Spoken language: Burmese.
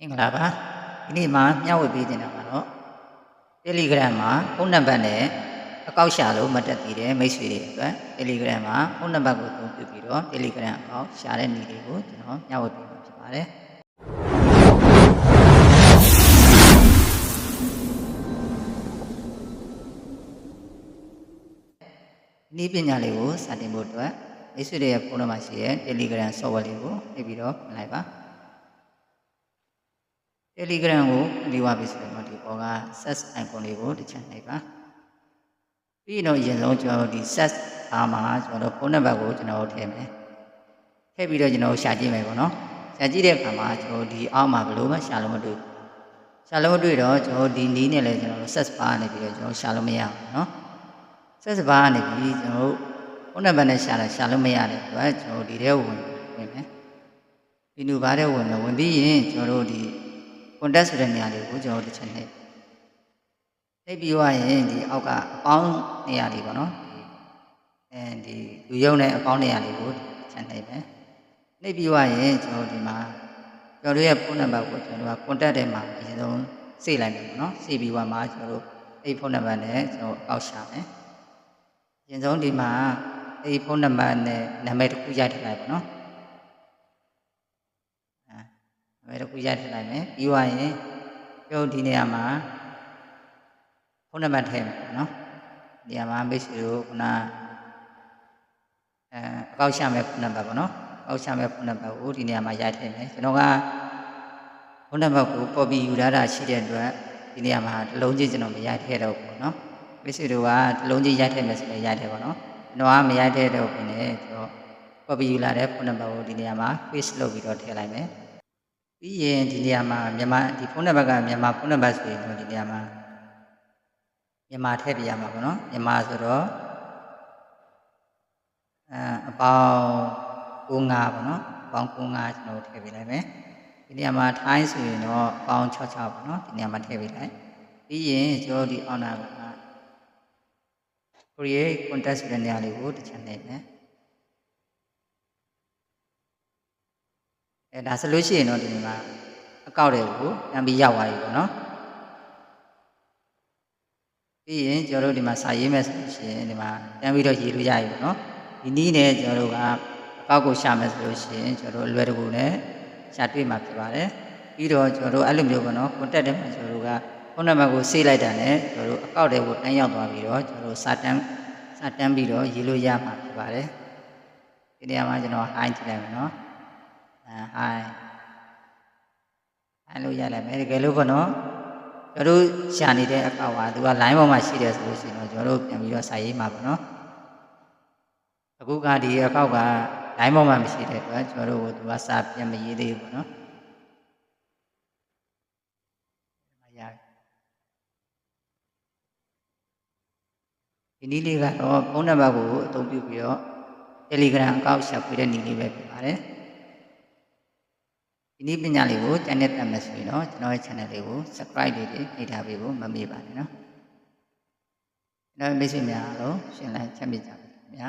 မင်္ဂလာပါဒီနေ့မှာမျှဝေပေးနေတာကတော့ Telegram မှာဖုန်းနံပါတ်နဲ့အကောက်ရှာလို့မတက်သေးတဲ့မိတ်ဆွေတွေအတွက် Telegram မှာဖုန်းနံပါတ်ကိုအသုံးပြုပြီးတော့ Telegram အကောက်ရှာတဲ့နည်းလေးကိုကျွန်တော်မျှဝေပေးမှာဖြစ်ပါတယ်ဒီနည်းပညာလေးကိုစတင်ဖို့အတွက်မိတ်ဆွေတွေရဲ့ဖုန်းနံပါတ်ရှိတဲ့ Telegram software လေးကိုနှိပ်ပြီးတော့ပြင်လိုက်ပါ Telegram ကိုဒီဝါပြီဆိုရင်တော့ဒီပေါ်က search icon လေးကိုတစ်ချက်နှိပ်ပါပြီးတော့အရင်ဆုံးကျွန်တော်တို့ဒီ search အားမှာကျွန်တော်တို့ဖုန်းနံပါတ်ကိုကျွန်တော်တို့ထည့်မယ်ထည့်ပြီးတော့ကျွန်တော်တို့ရှာကြည့်မယ်ပေါ့နော်ရှာကြည့်တဲ့အခါမှာကျွန်တော်တို့ဒီအောက်မှာဘယ်လိုမှရှာလို့မတွေ့ဘူးရှာလို့မတွေ့တော့ကျွန်တော်တို့ဒီနည်းနဲ့လည်းကျွန်တော်တို့ search bar နေပြီးတော့ကျွန်တော်တို့ရှာလို့မရဘူးနော် search bar နေပြီးကျွန်တော်တို့ဖုန်းနံပါတ်နဲ့ရှာတာရှာလို့မရတဲ့အတွက်ကျွန်တော်တို့ဒီထဲကိုဝင်ဝင်မယ်ဒီနူဘာတဲ့ဝင်မယ်ဝင်ပြီးရင်ကျွန်တော်တို့ဒီ contact ဆိုတဲ့နေရာလေးကိုကျွန်တော်တို့တစ်ချက်နှိပ်နှိပ်ပြီးသွားရင်ဒီအောက်ကအပေါင်းနေရာလေးပေါ့နော်ဒီအဲဒီလူယုံတဲ့အပေါင်းနေရာလေးကိုတစ်ချက်နှိပ်မယ်နှိပ်ပြီးသွားရင်ကျွန်တော်တို့ဒီမှာကျွန်တော်တို့ရဲ့ဖုန်းနံပါတ်ကိုကျွန်တော်တို့က contact ထဲမှာအရင်ဆုံးစေ့လိုက်မယ်ပေါ့နော်စေ့ပြီးသွားမှကျွန်တော်တို့အဲ့ဖုန်းနံပါတ်နဲ့ကျွန်တော်အောက်ရှာမယ်အရင်ဆုံးဒီမှာအဲ့ဖုန်းနံပါတ်နဲ့နာမည်တစ်ခုရိုက်ထည့်လိုက်ပါနော် အဲဒါတစ်ခုရိုက်ထည့်လိုက်မယ်ပြီးသွားရင်ပြုတ်ဒီနေရာမှာဖုန်းနံပါတ်ထည့်မယ်ပေါ့နော်ဒီနေရာမှာမိတ်ဆွေတို့ခုနအဲအကောက်ရှာမဲ့ဖုန်းနံပါတ်ပေါ့နော်အကောက်ရှာမဲ့ဖုန်းနံပါတ်ကိုဒီနေရာမှာရိုက်ထည့်မယ်ကျွန်တော်ကဖုန်းနံပါတ်ကိုပေါ်ပြီးယူထားတာရှိတဲ့အတွက်ဒီနေရာမှာတစ်လုံးချင်းကျွန်တော်မရိုက်ထည့်တော့ဘူးပေါ့နော်မိတ်ဆွေတို့ကတစ်လုံးချင်းရိုက်ထည့်မယ်ဆိုရင်ရိုက်ထည့်ပါနော်ကျွန်တော်ကမရိုက်ထည့်တော့ဘူးねကျွန်တော်ပေါ်ပြီးယူလာတဲ့ဖုန်းနံပါတ်ကိုဒီနေရာမှာ paste လုပ်ပြီးတော့ထည့်လိုက်မယ် ပြီးရင်ဒီနေရာမှာမြန်မာဒီဖုန်းနံပါတ်ကမြန်မာဖုန်းနံပါတ်ဆိုရင်တော့ဒီနေရာမှာမြန်မာထည့်ပြရမှာပေါ့နော်မြန်မာဆိုတော့အဲအပေါင်း95ပေါ့နော်အပေါင်း95ကျွန်တော်ထည့်ပြလိုက်မယ်ဒီနေရာမှာထိုင်းဆိုရင်တော့အပေါင်း66ပေါ့နော်ဒီနေရာမှာထည့်ပြလိုက်ပြီးရင်ကျွန်တော်ဒီအောက်နာက create contact ဆိုတဲ့နေရာလေးကိုတစ်ချက်နှိပ်မယ် အဲဒါဆိုလို့ရှိရင်တော့ဒီမှာအကောက်တွေကိုပြန်ပြီးရောက်သွားပြီပေါ့နော်ပြီးရင်ကျွန်တော်တို့ဒီမှာစာရေးမယ်ဆိုလို့ရှိရင်ဒီမှာပြန်ပြီးတော့ရေးလို့ရပြီပေါ့နော်ဒီနည်းနဲ့ကျွန်တော်တို့ကအကောက်ကိုရှာမယ်ဆိုလို့ရှိရင်ကျွန်တော်တို့အလွယ်တကူနဲ့ရှာတွေ့မှာဖြစ်ပါတယ်ပြီးတော့ကျွန်တော်တို့အဲ့လိုမျိုးပေါ့နော် contact ထဲမှာကျွန်တော်တို့ကဖုန်းနံပါတ်ကိုဆေးလိုက်တာနဲ့ကျွန်တော်တို့အကောက်တွေကိုတန်းရောက်သွားပြီးတော့ကျွန်တော်တို့စာတန်းစာတန်းပြီးတော့ရေးလို့ရမှာဖြစ်ပါတယ်ဒီနေရာမှာကျွန်တော် high ကြည့်လိုက်မယ်နော် အဲဟိုင်းအဲလိုရလိုက်မယ်တကယ်လို့ပေါ့နော်ကျွန်တော်တို့ရှာနေတဲ့အကောက်ကသူက line ပေါ်မှာရှိတယ်ဆိုလို့ရှိရင်တော့ကျွန်တော်တို့ပြန်ပြီးတော့စာရေးမှာပေါ့နော်အခုကဒီအကောက်က line ပေါ်မှာမရှိတဲ့အတွက်ကျွန်တော်တို့ကသူကစာပြန်မရေးသေးဘူးပေါ့နော်မရဒီနည်းလေးကတော့ဖုန်းနံပါတ်ကိုအသုံးပြုပြီးတော့ Telegram အကောင့်ရှာဖွေတဲ့နည်းလေးပဲဖြစ်ပါတယ် ဒီနည်းပညာလေးကိုကျန်တဲ့တတ်မယ်ဆိုရင်တော့ကျွန်တော်ရဲ့ channel လေးကို subscribe လေးတွေနှိပ်ထားပေးဖို့မမေ့ပါနဲ့နော်ကျွန်တော်မိတ်ဆွေများအားလုံးရှင်လန်းချမ်းမြေ့ကြပါစေခင်ဗျာ